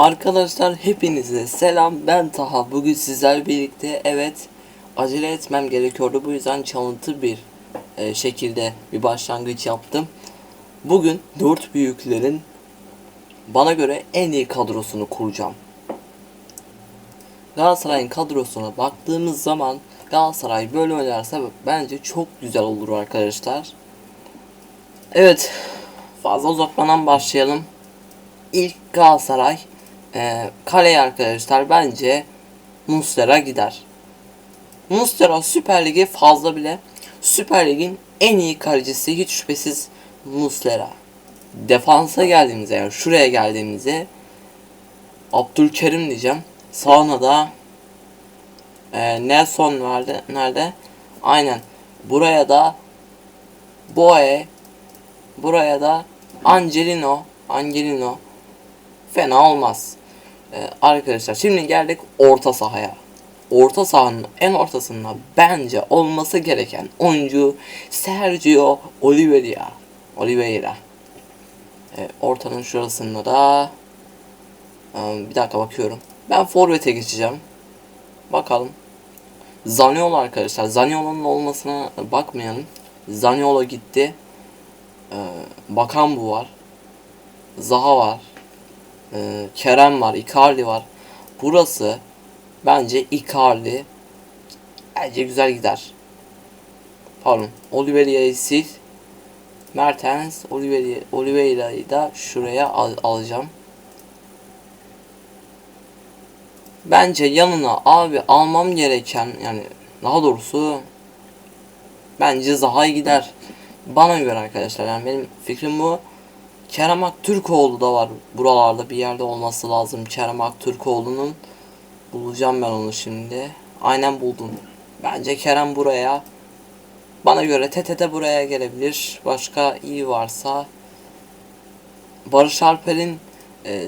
Arkadaşlar hepinize selam ben Taha bugün sizler birlikte evet acele etmem gerekiyordu bu yüzden çalıntı bir e, şekilde bir başlangıç yaptım. Bugün dört büyüklerin bana göre en iyi kadrosunu kuracağım. Galatasaray'ın kadrosuna baktığımız zaman Galatasaray böyle oynarsa bence çok güzel olur arkadaşlar. Evet fazla uzatmadan başlayalım. İlk Galatasaray e, kaleye arkadaşlar bence Muslera gider. Muslera Süper Lig'e fazla bile Süper Lig'in en iyi kalecisi hiç şüphesiz Muslera. Defansa geldiğimizde yani şuraya geldiğimizde Abdülkerim diyeceğim. Sağına da e, Nelson nerede? Nerede? Aynen. Buraya da Boe Buraya da Angelino Angelino fena olmaz. Ee, arkadaşlar şimdi geldik orta sahaya. Orta sahanın en ortasında bence olması gereken oyuncu Sergio Oliveira. Oliveira. Ee, ortanın şurasında da ee, bir dakika bakıyorum. Ben forvete geçeceğim. Bakalım. Zaniolo arkadaşlar. Zaniolo'nun olmasına bakmayalım. Zaniolo gitti. Ee, Bakan bu var. Zaha var. Ee, Kerem var. Icardi var. Burası bence Icardi bence güzel gider. Pardon. Oliveira'yı sil. Mertens, Oliveira, Oliveira'yı da şuraya al, alacağım. Bence yanına abi almam gereken yani daha doğrusu bence Zaha gider. Bana göre arkadaşlar yani benim fikrim bu. Kerem Aktürkoğlu da var buralarda bir yerde olması lazım. Kerem Aktürkoğlu'nun bulacağım ben onu şimdi. Aynen buldum. Bence Kerem buraya bana göre TTT buraya gelebilir. Başka iyi varsa Barış Alper'in e,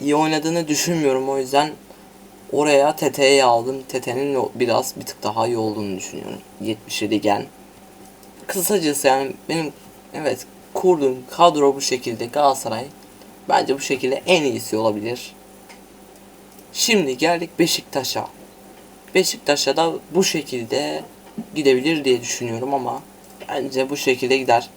iyi oynadığını düşünmüyorum o yüzden oraya TT'yi aldım. TT'nin biraz bir tık daha iyi olduğunu düşünüyorum. 77 gen. Kısacası yani benim evet kurduğum kadro bu şekilde Galatasaray bence bu şekilde en iyisi olabilir. Şimdi geldik Beşiktaş'a. Beşiktaş'a da bu şekilde gidebilir diye düşünüyorum ama bence bu şekilde gider.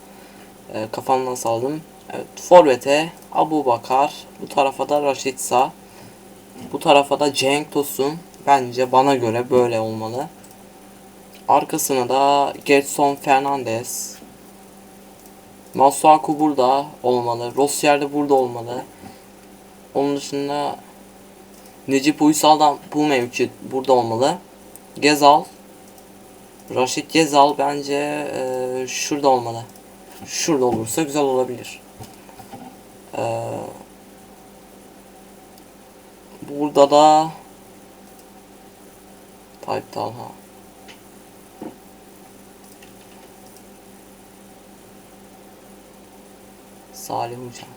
E, kafamdan saldım. Evet, Forvet'e Abu Bakar, bu tarafa da Raşitsa, bu tarafa da Cenk Tosun. Bence bana göre böyle olmalı. Arkasına da Getson Fernandez. Masuaku burada olmalı. Rossier de burada olmalı. Onun dışında Necip Uysal da bu mevcut burada olmalı. Gezal Raşit Gezal bence e, şurada olmalı. Şurada olursa güzel olabilir. E, burada da Tayyip Talha. Salih Uçan.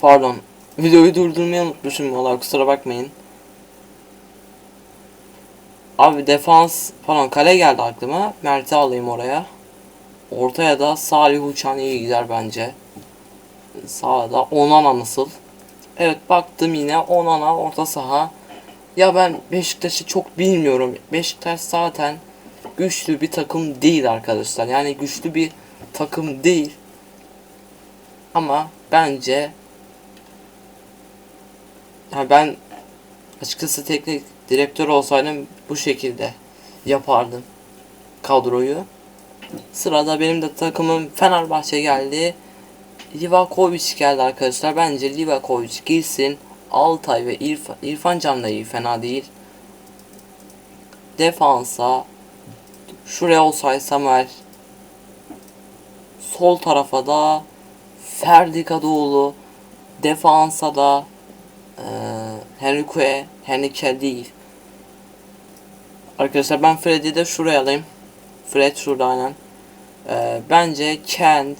Pardon. Videoyu durdurmayı unutmuşum valla kusura bakmayın. Abi defans pardon kale geldi aklıma. Mert'i alayım oraya. Ortaya da Salih Uçan iyi gider bence. Sağda Onana nasıl? Evet baktım yine Onana orta saha. Ya ben Beşiktaş'ı çok bilmiyorum. Beşiktaş zaten güçlü bir takım değil arkadaşlar. Yani güçlü bir takım değil. Ama bence yani ben açıkçası teknik direktör olsaydım bu şekilde yapardım kadroyu. Sırada benim de takımım Fenerbahçe geldi. Livakovic geldi arkadaşlar. Bence Livakovic girsin. Altay ve İrfan, İrfan Can da iyi fena değil. Defansa şuraya olsay Samuel. Sol tarafa da Ferdi Kadıoğlu. Defansa da e, Henrique, Henrique değil. Arkadaşlar ben Fred'i de şuraya alayım. Fred şurada aynen. E, bence Kent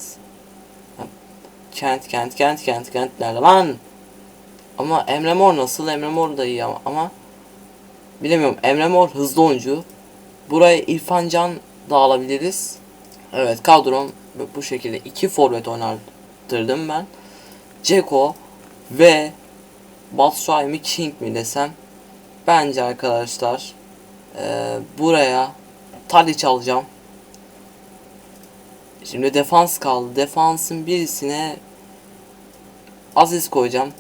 Kent Kent Kent Kent Kent nerede lan? Ama Emre Mor nasıl? Emre Mor da iyi ama, ama bilemiyorum Emre Mor hızlı oyuncu. Buraya İrfan Can da alabiliriz. Evet kadrom bu- şekilde iki forvet oynatırdım ben. Ceko ve Batshuayi mi King mi desem bence arkadaşlar eee, buraya Tadic alacağım. Şimdi defans kaldı. Defansın birisine Aziz koyacağım.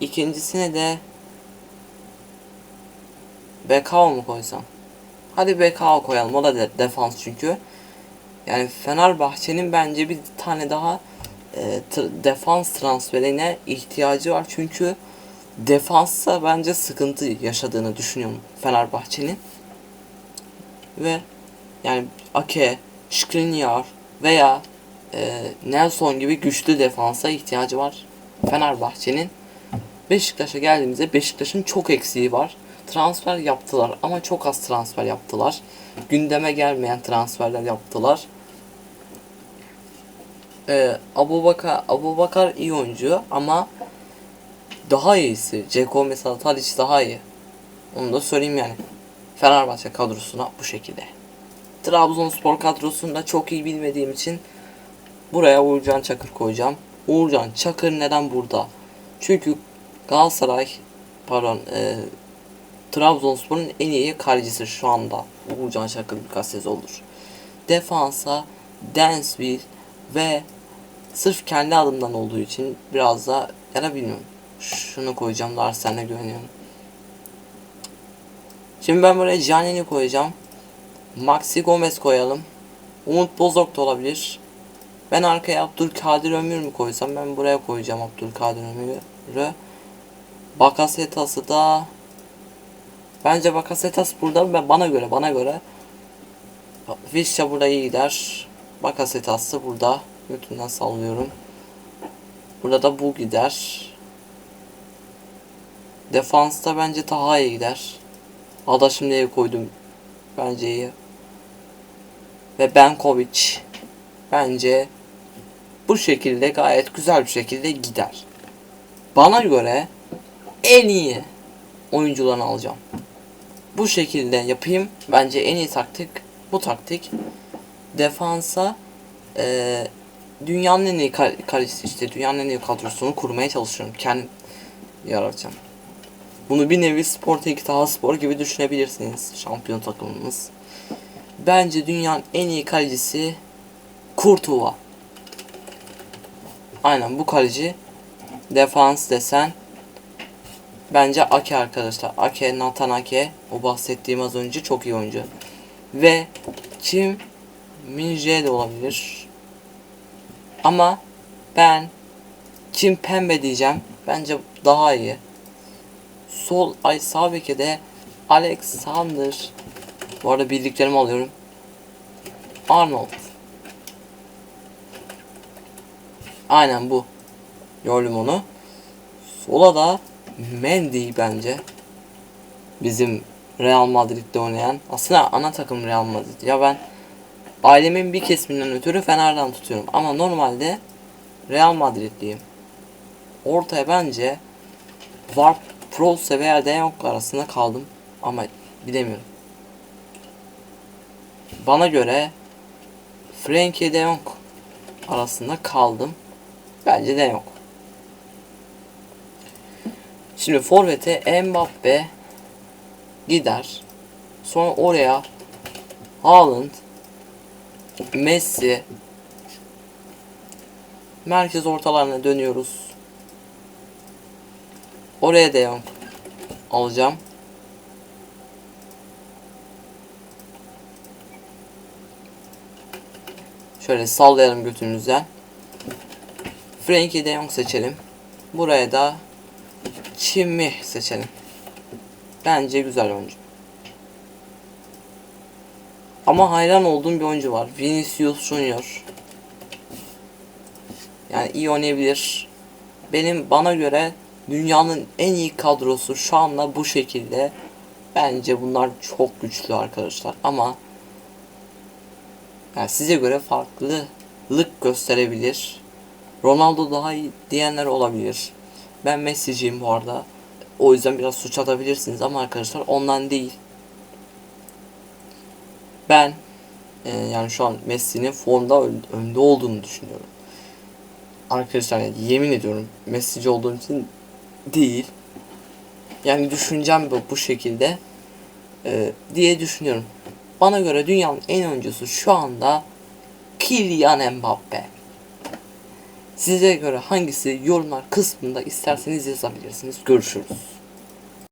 İkincisine de Bekao mu koysam? Hadi Bekao koyalım. O da de- defans çünkü. Yani Fenerbahçe'nin bence bir tane daha e, defans transferine ihtiyacı var. Çünkü defansa bence sıkıntı yaşadığını düşünüyorum Fenerbahçe'nin. Ve yani Ake, Skriniar veya e, Nelson gibi güçlü defansa ihtiyacı var Fenerbahçe'nin. Beşiktaş'a geldiğimizde Beşiktaş'ın çok eksiği var. Transfer yaptılar ama çok az transfer yaptılar. Gündeme gelmeyen transferler yaptılar. Ee, Abu Bakar, Abu Bakar iyi oyuncu ama daha iyisi. Ceko mesela Tadic daha iyi. Onu da söyleyeyim yani. Fenerbahçe kadrosuna bu şekilde. Trabzonspor kadrosunu da çok iyi bilmediğim için buraya Uğurcan Çakır koyacağım. Uğurcan Çakır neden burada? Çünkü Galatasaray pardon e, Trabzonspor'un en iyi kalecisi şu anda. Uğurcan Çakır birkaç sezondur. Defansa Dansville ve sırf kendi adımdan olduğu için biraz da ya da bilmiyorum. Şunu koyacağım da Arsen'e güveniyorum. Şimdi ben buraya Giannini koyacağım. Maxi Gomez koyalım. Umut Bozok da olabilir. Ben arkaya Abdülkadir Ömür mü koysam ben buraya koyacağım Abdülkadir Ömür'ü. Bakasetas'ı da Bence Bakasetas burada ve bana göre bana göre Vişça burada iyi gider. Bakasetas da burada götünden sallıyorum. Burada da bu gider. Defansta bence daha iyi gider. Ada şimdiye koydum. Bence iyi. Ve Benkovic bence bu şekilde gayet güzel bir şekilde gider. Bana göre en iyi oyuncularını alacağım. Bu şekilde yapayım. Bence en iyi taktik bu taktik. Defansa eee dünyanın en iyi kalecisi işte dünyanın en iyi kadrosunu kurmaya çalışıyorum. Kendim yaratacağım. Bunu bir nevi Sporting Taha Spor gibi düşünebilirsiniz. Şampiyon takımımız. Bence dünyanın en iyi kalecisi Kurtuva. Aynen bu kaleci. Defans desen Bence Ake arkadaşlar. Ake, Nathan Ake. O bahsettiğim az önce çok iyi oyuncu. Ve Kim Minje de olabilir. Ama ben Kim Pembe diyeceğim. Bence daha iyi. Sol ay sağ beke de Alexander. Bu arada bildiklerimi alıyorum. Arnold. Aynen bu. Gördüm onu. Sola da Mendy bence. Bizim Real Madrid'de oynayan. Aslında ana takım Real Madrid. Ya ben ailemin bir kesiminden ötürü Fener'den tutuyorum. Ama normalde Real Madrid'liyim. Ortaya bence Var Prose veya De Jong arasında kaldım. Ama bilemiyorum. Bana göre Frenkie De Jong arasında kaldım. Bence De Jong. Şimdi forvete Mbappe gider. Sonra oraya Haaland, Messi merkez ortalarına dönüyoruz. Oraya De Jong alacağım. Şöyle sallayalım götümüzden. Frenkie De Jong seçelim. Buraya da Kimi seçelim. Bence güzel oyuncu. Ama hayran olduğum bir oyuncu var. Vinicius Junior. Yani iyi oynayabilir. Benim bana göre dünyanın en iyi kadrosu şu anda bu şekilde. Bence bunlar çok güçlü arkadaşlar ama yani size göre farklılık gösterebilir. Ronaldo daha iyi diyenler olabilir. Ben Messi'ciyim bu arada. O yüzden biraz suç atabilirsiniz ama arkadaşlar ondan değil. Ben e, yani şu an Messi'nin formda ön- önde olduğunu düşünüyorum. Arkadaşlar yani yemin ediyorum Messi'ci olduğum için değil. Yani düşüncem bu, bu şekilde e, diye düşünüyorum. Bana göre dünyanın en oyuncusu şu anda Kylian Mbappe. Size göre hangisi yorumlar kısmında isterseniz yazabilirsiniz. Görüşürüz.